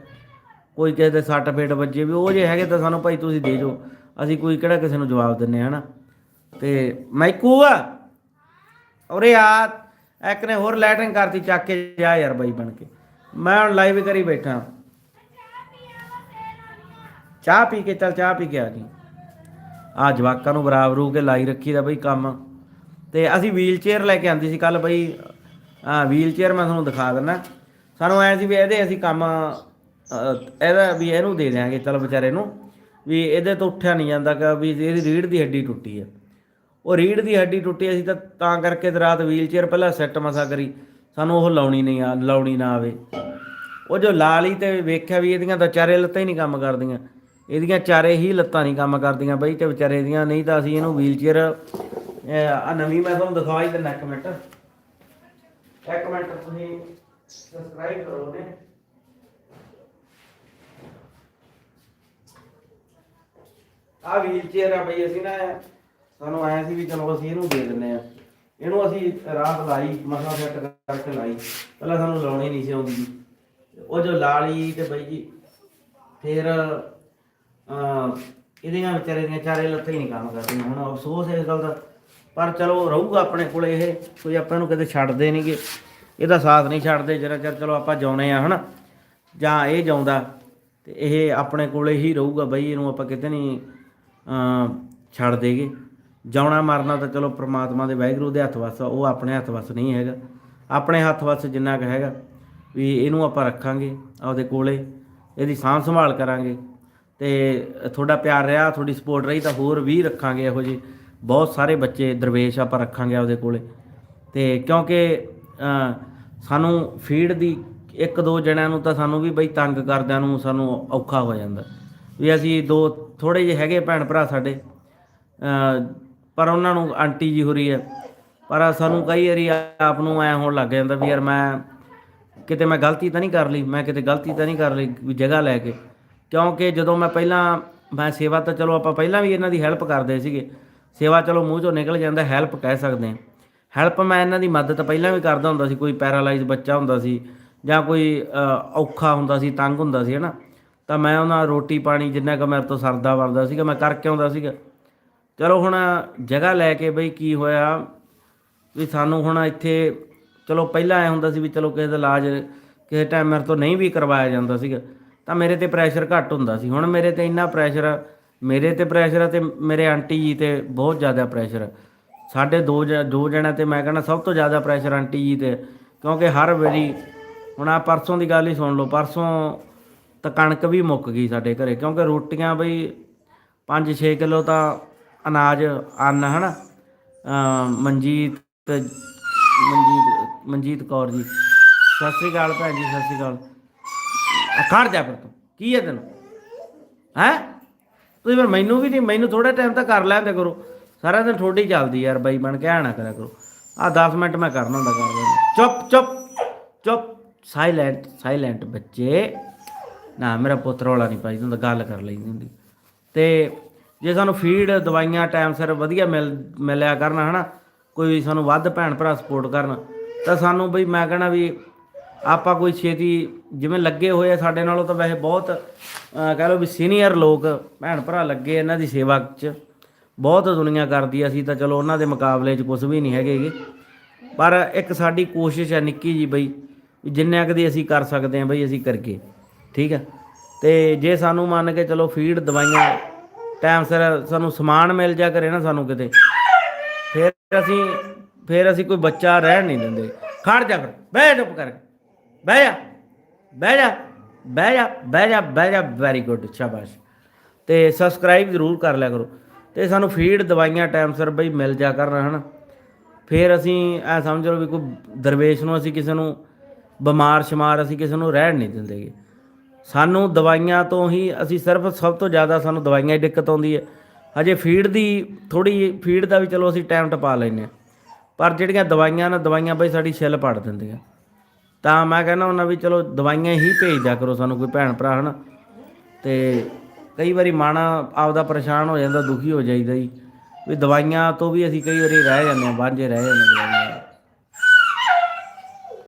ਕੋਈ ਕਿਸੇ ਦੇ ਸੱਟ ਫੇਟ ਵੱਜੇ ਵੀ ਉਹ ਜੇ ਹੈਗੇ ਤਾਂ ਸਾਨੂੰ ਭਾਈ ਤੁਸੀਂ ਦੇ ਜੋ ਅਸੀਂ ਕੋਈ ਕਿਹੜਾ ਕਿਸੇ ਨੂੰ ਜਵਾਬ ਦਿੰਨੇ ਹਨਾ? ਤੇ ਮੈਕੂ ਆ। ਔਰੇ ਆ, ਇੱਕ ਨੇ ਹੋਰ ਲੈਟਰਿੰਗ ਕਰਤੀ ਚੱਕ ਕੇ, ਜਾ ਯਾਰ ਬਾਈ ਬਣ ਕੇ। ਮੈਂ ਹੁਣ ਲਾਈਵ ਕਰੀ ਬੈਠਾ। ਚਾਹ ਪੀ ਕੇ, ਚੱਲ ਚਾਹ ਪੀ ਕੇ ਆ ਜੀ। ਆ ਜਵਾਕਾਂ ਨੂੰ ਬਰਾਬਰ ਹੋ ਕੇ ਲਾਈ ਰੱਖੀ ਦਾ ਬਈ ਕੰਮ। ਤੇ ਅਸੀਂ ਵੀਲ ਚੇਅਰ ਲੈ ਕੇ ਆਂਦੀ ਸੀ ਕੱਲ ਬਈ ਆ ਵੀਲ ਚੇਅਰ ਮੈਂ ਤੁਹਾਨੂੰ ਦਿਖਾ ਦਿੰਦਾ। ਸਾਨੂੰ ਐ ਸੀ ਵੀ ਇਹਦੇ ਅਸੀਂ ਕੰਮ ਇਹਦਾ ਵੀ ਇਹਨੂੰ ਦੇ ਦਿਆਂਗੇ, ਚਲ ਵਿਚਾਰੇ ਨੂੰ, ਵੀ ਇਹਦੇ ਤੋਂ ਉੱਠਿਆ ਨਹੀਂ ਜਾਂਦਾ ਕਿ ਵੀ ਇਹਦੀ ਰੀੜ ਦੀ ਹੱਡੀ ਟੁੱਟੀ ਆ। ਉਹ ਰੀੜ ਦੀ ਹੱਡੀ ਟੁੱਟੀ ਅਸੀਂ ਤਾਂ ਤਾਂ ਕਰਕੇ ਤੇ ਰਾਤ ਵੀਲ ਚੇਅਰ ਪਹਿਲਾਂ ਸੈੱਟ ਮਸਾ ਕਰੀ, ਸਾਨੂੰ ਉਹ ਲਾਉਣੀ ਨਹੀਂ ਆ, ਲਾਉਣੀ ਨਾ ਆਵੇ। ਉਹ ਜੋ ਲਾ ਲਈ ਤੇ ਵੇਖਿਆ ਵੀ ਇਹਦੀਆਂ ਤਾਂ ਚਾਰੇ ਲੱਤਾਂ ਹੀ ਨਹੀਂ ਕੰਮ ਕਰਦੀਆਂ। ਇਹਦੀਆਂ ਚਾਰੇ ਹੀ ਲੱਤਾਂ ਨਹੀਂ ਕੰਮ ਕਰਦੀਆਂ ਬਈ, ਤੇ ਵਿਚਾਰੇ ਦੀਆਂ, ਨਹੀਂ ਤਾਂ ਅਸੀਂ ਇਹਨੂੰ ਵੀਲ ਚੇਅਰ ਆ ਨਵੀਂ ਮੈਂ ਤੁਹਾਨੂੰ ਦਿਖਾ ਹੀ ਦਿੰਦਾ ਇੱਕ ਮਿੰਟ। ਇੱਕ ਮਿੰਟ ਤੁਸੀਂ ਸਬਸਕ੍ਰਾਈਬ ਕਰੋ ਨੇ ਆ ਵੀਲ ਚੇਅਰ ਆ ਬਈ, ਅਸੀਂ ਨਾ ਸਾਨੂੰ ਆਇਆ ਸੀ ਵੀ ਚਲੋ ਅਸੀਂ ਇਹਨੂੰ ਦੇ ਦਿੰਨੇ ਆ ਇਹਨੂੰ ਅਸੀਂ ਰਾਤ ਲਾਈ, ਮਸਾ ਸੈੱਟ ਕਰਕੇ ਲਾਈ। ਪਹਿਲਾਂ ਸਾਨੂੰ ਲਾਉਣੀ ਨਹੀਂ ਸੀ ਆਉਂਦੀ ਉਹ ਜੋ ਲਾ ਲਈ ਤੇ ਬਈ ਜੀ, ਫਿਰ ਅ ਇਹਦੀਆਂ ਵਿਚਾਰੇ ਦੀਆਂ ਚਾਰੇ ਲੱਤਾਂ ਹੀ ਨਹੀਂ ਕੰਮ ਕਰਦੀਆਂ। ਹੁਣ ਅਫਸੋਸ ਹੈ ਇਸ ਗੱਲ ਦਾ। ਪਰ ਚਲੋ ਰਹੂਗਾ ਆਪਣੇ ਕੋਲ ਇਹ, ਕੋਈ ਆਪਾਂ ਨੂੰ ਕਦੇ ਛੱਡਦੇ ਨਹੀਂਗੇ ਇਹਦਾ ਸਾਥ ਨਹੀਂ ਛੱਡਦੇ ਜਿਹੜਾ ਚਿਰ ਚਲੋ ਆਪਾਂ ਜਾਉਣੇ ਆ, ਹਨਾ? ਜਾਂ ਇਹ ਜਾਉਂਦਾ, ਤੇ ਇਹ ਆਪਣੇ ਕੋਲੇ ਹੀ ਰਹੂਗਾ ਬਈ, ਇਹਨੂੰ ਆਪਾਂ ਕਿਤੇ ਨਹੀਂ ਅ ਛੱਡ ਦੇਗੇ। ਜਾਉਣਾ ਮਰਨਾ ਤਾਂ ਚਲੋ ਪ੍ਰਮਾਤਮਾ ਦੇ ਵਾਹਿਗੁਰੂ ਦੇ ਹੱਥ ਵੱਸ ਉਹ ਆਪਣੇ ਹੱਥ ਵੱਸ ਨਹੀਂ ਹੈਗਾ। ਆਪਣੇ ਹੱਥ ਵੱਸ ਜਿੰਨਾ ਕੁ ਹੈਗਾ, ਵੀ ਇਹਨੂੰ ਆਪਾਂ ਰੱਖਾਂਗੇ ਆਪਦੇ ਕੋਲੇ, ਇਹਦੀ ਸਾਂਭ ਸੰਭਾਲ ਕਰਾਂਗੇ। ਤੇ ਤੁਹਾਡਾ ਪਿਆਰ ਰਿਹਾ, ਤੁਹਾਡੀ ਸਪੋਰਟ ਰਹੀ ਤਾਂ ਹੋਰ ਵੀ ਰੱਖਾਂਗੇ ਇਹੋ ਜਿਹੇ। ਬਹੁਤ ਸਾਰੇ ਬੱਚੇ ਦਰਵੇਸ਼ ਆਪਾਂ ਰੱਖਾਂਗੇ ਆਪਦੇ ਕੋਲੇ। ਤੇ ਕਿਉਂਕਿ ਸਾਨੂੰ ਫੀਡ ਦੀ ਇੱਕ ਦੋ ਜਣਿਆਂ ਨੂੰ ਤਾਂ ਸਾਨੂੰ ਵੀ ਬਈ ਤੰਗ ਕਰਦਿਆਂ ਨੂੰ ਸਾਨੂੰ ਔਖਾ ਹੋ ਜਾਂਦਾ। ਵੀ ਅਸੀਂ ਦੋ ਥੋੜੇ ਜਿਹੇ ਹੈਗੇ ਭੈਣ ਭਰਾ ਸਾਡੇ ਪਰ ਉਹਨਾਂ ਨੂੰ ਆਂਟੀ ਜੀ ਹੋ ਰਹੀ ਹੈ। ਪਰ ਸਾਨੂੰ ਕਈ ਵਾਰੀ ਆਪ ਨੂੰ ਐ ਹੋਣ ਲੱਗ ਜਾਂਦਾ ਵੀ ਯਾਰ ਮੈਂ ਕਿਤੇ ਮੈਂ ਗਲਤੀ ਤਾਂ ਨਹੀਂ ਕਰ ਲਈ, ਮੈਂ ਕਿਤੇ ਗਲਤੀ ਤਾਂ ਨਹੀਂ ਕਰ ਲਈ ਵੀ ਜਗ੍ਹਾ ਲੈ ਕੇ। ਕਿਉਂਕਿ ਜਦੋਂ ਮੈਂ ਪਹਿਲਾਂ, ਮੈਂ ਸੇਵਾ ਤਾਂ ਚਲੋ ਆਪਾਂ ਪਹਿਲਾਂ ਵੀ ਇਹਨਾਂ ਦੀ ਹੈਲਪ ਕਰਦੇ ਸੀਗੇ। ਸੇਵਾ ਚਲੋ ਮੂੰਹ ਚੋਂ ਨਿਕਲ ਜਾਂਦਾ ਹੈਲਪ ਕਹਿ ਸਕਦੇ ਹਾਂ। ਹੈਲਪ ਮੈਂ ਇਹਨਾਂ ਦੀ ਮਦਦ ਪਹਿਲਾਂ ਵੀ ਕਰਦਾ ਹੁੰਦਾ ਸੀ, ਕੋਈ ਪੈਰਾਲਾਈਜ਼ ਬੱਚਾ ਹੁੰਦਾ ਸੀ ਜਾਂ ਕੋਈ ਔਖਾ ਹੁੰਦਾ ਸੀ, ਤੰਗ ਹੁੰਦਾ ਸੀ, ਹਨਾ। ਤਾਂ ਮੈਂ ਉਹਨਾਂ ਰੋਟੀ ਪਾਣੀ ਜਿੰਨਾ ਕੁ ਮੇਰੇ ਤੋਂ ਸਰਦਾ ਵਰਦਾ ਸੀਗਾ, ਮੈਂ ਕਰਕੇ ਆਉਂਦਾ ਸੀਗਾ। ਚਲੋ ਹੁਣ ਜਗ੍ਹਾ ਲੈ ਕੇ ਬਈ ਕੀ ਹੋਇਆ, ਵੀ ਸਾਨੂੰ ਹੁਣ ਇੱਥੇ, ਚਲੋ ਪਹਿਲਾਂ ਐ ਹੁੰਦਾ ਸੀ ਵੀ ਚਲੋ ਕਿਸੇ ਦਾ ਇਲਾਜ ਕਿਸੇ ਟਾਈਮ ਮੇਰੇ ਤੋਂ ਨਹੀਂ ਵੀ ਕਰਵਾਇਆ ਜਾਂਦਾ ਸੀਗਾ। ਤਾਂ ਮੇਰੇ ਤੇ ਪ੍ਰੈਸ਼ਰ ਘੱਟ ਹੁੰਦਾ ਸੀ। ਹੁਣ ਮੇਰੇ ਤੇ ਇੰਨਾ ਪ੍ਰੈਸ਼ਰ ਮੇਰੇ ਤੇ ਪ੍ਰੈਸ਼ਰ ਆ ਤੇ ਮੇਰੇ ਆਂਟੀ ਜੀ ਤੇ ਬਹੁਤ ਜ਼ਿਆਦਾ ਪ੍ਰੈਸ਼ਰ ਸਾਡੇ ਦੋ ਜ- ਦੋ ਜਣਿਆਂ ਤੇ ਮੈਂ ਕਹਿੰਦਾ ਸਭ ਤੋਂ ਜ਼ਿਆਦਾ ਪ੍ਰੈਸ਼ਰ ਆਂਟੀ ਜੀ ਤੇ, ਕਿਉਂਕਿ ਹਰ ਵਾਰੀ, ਹੁਣ ਆ ਪਰਸੋਂ ਦੀ ਗੱਲ ਹੀ ਸੁਣ ਲਓ, ਪਰਸੋਂ ਤਾਂ ਕਣਕ ਵੀ ਮੁੱਕ ਗਈ ਸਾਡੇ ਘਰੇ, ਕਿਉਂਕਿ ਰੋਟੀਆਂ ਬਈ 5-6 ਕਿਲੋ ਤਾਂ ਅਨਾਜ, ਅੰਨ ਹਨਾ? ਅਮ ਮਨਜੀਤ ਮਨਜੀਤ ਮਨਜੀਤ ਕੌਰ ਜੀ। ਸਤਿ ਸ੍ਰੀ ਅਕਾਲ ਭੈਣ ਜੀ, ਸਤਿ ਸ੍ਰੀ ਅਕਾਲ। ਆ ਖੜ ਜਾ ਫਿਰ ਤੂੰ, ਕੀ ਹੈ ਤੈਨੂੰ? ਹੈ? ਤੁਸੀਂ ਫਿਰ ਮੈਨੂੰ ਵੀ ਨਹੀਂ ਮੈਨੂੰ ਥੋੜਾ ਟਾਈਮ ਤਾਂ ਕਰ ਲੈਂਦੇ ਕਰੋ। ਸਾਰਾ ਦਿਨ ਥੋੜੀ ਚੱਲਦੀ ਯਾਰ ਬਾਈ, ਬਣ ਕੇ ਆਣਾ ਕਰਿਆ ਕਰੋ। ਆ 10 ਮਿੰਟ ਮੈਂ ਕਰਨਾ ਹੁੰਦਾ ਕਰ ਲੈਂਦਾ ਚੁੱਪ ਚੁੱਪ ਚੁੱਪ। ਸਾਇਲੈਂਟ ਸਾਇਲੈਂਟ ਬੱਚੇ। ਨਾ, ਮੇਰਾ ਪੁੱਤ ਰੌਲਾ ਨਹੀਂ ਪਾਈ ਹੁੰਦਾ ਗੱਲ ਕਰ ਲੈਂਦੀ ਹੁੰਦੀ। ਤੇ ਜੇ ਸਾਨੂੰ ਫੀਡ ਦਵਾਈਆਂ ਟਾਈਮ ਸਿਰ ਵਧੀਆ ਮਿਲ, ਮਿਲਿਆ ਕਰਨ, ਹਨਾ। ਕੋਈ ਸਾਨੂੰ ਵੱਧ ਭੈਣ ਭਰਾ ਸਪੋਰਟ ਕਰਨ, ਤਾਂ ਸਾਨੂੰ ਬਈ ਮੈਂ ਕਹਣਾ ਵੀ ਆਪਾਂ ਕੋਈ ਛੇਤੀ ਜਿਵੇਂ ਲੱਗੇ ਹੋਏ ਆ ਸਾਡੇ ਨਾਲੋਂ ਤਾਂ ਵੈਸੇ ਬਹੁਤ ਕਹਿ ਲਓ ਵੀ ਸੀਨੀਅਰ ਲੋਕ, ਭੈਣ ਭਰਾ ਲੱਗੇ ਇਹਨਾਂ ਦੀ ਸੇਵਾ 'ਚ। ਬਹੁਤ ਦੁਨੀਆ ਕਰਦੀ ਆ ਅਸੀਂ ਤਾਂ ਚਲੋ ਉਹਨਾਂ ਦੇ ਮੁਕਾਬਲੇ 'ਚ ਕੁਝ ਵੀ ਨਹੀਂ ਹੈਗੇਗੇ ਪਰ ਇੱਕ ਸਾਡੀ ਕੋਸ਼ਿਸ਼ ਹੈ ਨਿੱਕੀ ਜੀ ਬਈ, ਵੀ ਜਿੰਨਾ ਕੁ ਦੀ ਅਸੀਂ ਕਰ ਸਕਦੇ ਹਾਂ ਬਈ ਅਸੀਂ ਕਰਕੇ। ਠੀਕ ਹੈ ਤੇ ਜੇ ਸਾਨੂੰ ਮੰਨ ਕੇ ਚਲੋ ਫੀਡ ਦਵਾਈਆਂ ਟਾਈਮ ਸਿਰ ਸਾਨੂੰ ਸਮਾਨ ਮਿਲ ਜਾ ਕਰੇ ਨਾ ਸਾਨੂੰ ਕਿਤੇ, ਫਿਰ ਅਸੀਂ ਫਿਰ ਅਸੀਂ ਕੋਈ ਬੱਚਾ ਰਹਿਣ ਨਹੀਂ ਦਿੰਦੇ। ਖੜ ਜਾ ਫਿਰ, ਬਹਿ ਚੁੱਪ ਕਰ ਬਹਿ ਜਾ ਬਹਿ ਜਾ ਬਹਿ ਜਾ ਬਹਿ ਜਾ ਬਹਿ ਜਾ ਵੈਰੀ ਗੁੱਡ ਸ਼ਾਬਾਸ਼। ਤੇ ਸਬਸਕ੍ਰਾਈਬ ਜ਼ਰੂਰ ਕਰ ਲਿਆ ਕਰੋ। ਤੇ ਸਾਨੂੰ ਫੀਡ ਦਵਾਈਆਂ ਟਾਈਮ ਸਿਰ ਬਈ ਮਿਲ ਜਾ ਕਰਨ, ਹਨ? ਫਿਰ ਅਸੀਂ ਐ ਸਮਝ ਲਓ ਵੀ ਕੋਈ ਦਰਵੇਸ਼ ਨੂੰ ਅਸੀਂ ਕਿਸੇ ਨੂੰ ਬਿਮਾਰ ਸ਼ਮਾਰ ਅਸੀਂ ਕਿਸੇ ਨੂੰ ਰਹਿਣ ਨਹੀਂ ਦਿੰਦੇਗੇ ਸਾਨੂੰ ਦਵਾਈਆਂ ਤੋਂ ਹੀ ਅਸੀਂ ਸਿਰਫ ਸਭ ਤੋਂ ਜ਼ਿਆਦਾ ਸਾਨੂੰ ਦਵਾਈਆਂ ਦੀ ਦਿੱਕਤ ਆਉਂਦੀ ਹੈ ਹਜੇ ਫੀਡ ਦੀ ਥੋੜੀ ਫੀਡ ਦਾ ਵੀ ਚਲੋ ਅਸੀਂ ਟਾਈਮ ਟਪਾ ਲੈਂਦੇ ਹਾਂ ਪਰ ਜਿਹੜੀਆਂ ਦਵਾਈਆਂ ਨਾ, ਦਵਾਈਆਂ ਬਈ ਸਾਡੀ ਛਿੱਲ ਪੜ ਦਿੰਦੀਆਂ। ਤਾਂ ਮੈਂ ਕਹਿੰਦਾ ਉਹਨਾਂ ਵੀ ਚਲੋ ਦਵਾਈਆਂ ਹੀ ਭੇਜ ਦਿਆ ਕਰੋ ਸਾਨੂੰ ਕੋਈ ਭੈਣ ਭਰਾ, ਹਨ? ਤੇ ਕਈ ਵਾਰੀ ਮਨ ਆਪਦਾ ਪਰੇਸ਼ਾਨ ਹੋ ਜਾਂਦਾ, ਦੁਖੀ ਹੋ ਜਾਈਦਾ ਜੀ। ਵੀ ਦਵਾਈਆਂ ਤੋਂ ਵੀ ਅਸੀਂ ਕਈ ਵਾਰੀ ਰਹਿ ਜਾਂਦੇ ਹਾਂ, ਵਾਂਝੇ ਰਹਿ ਜਾਂਦੇ ਹਾਂ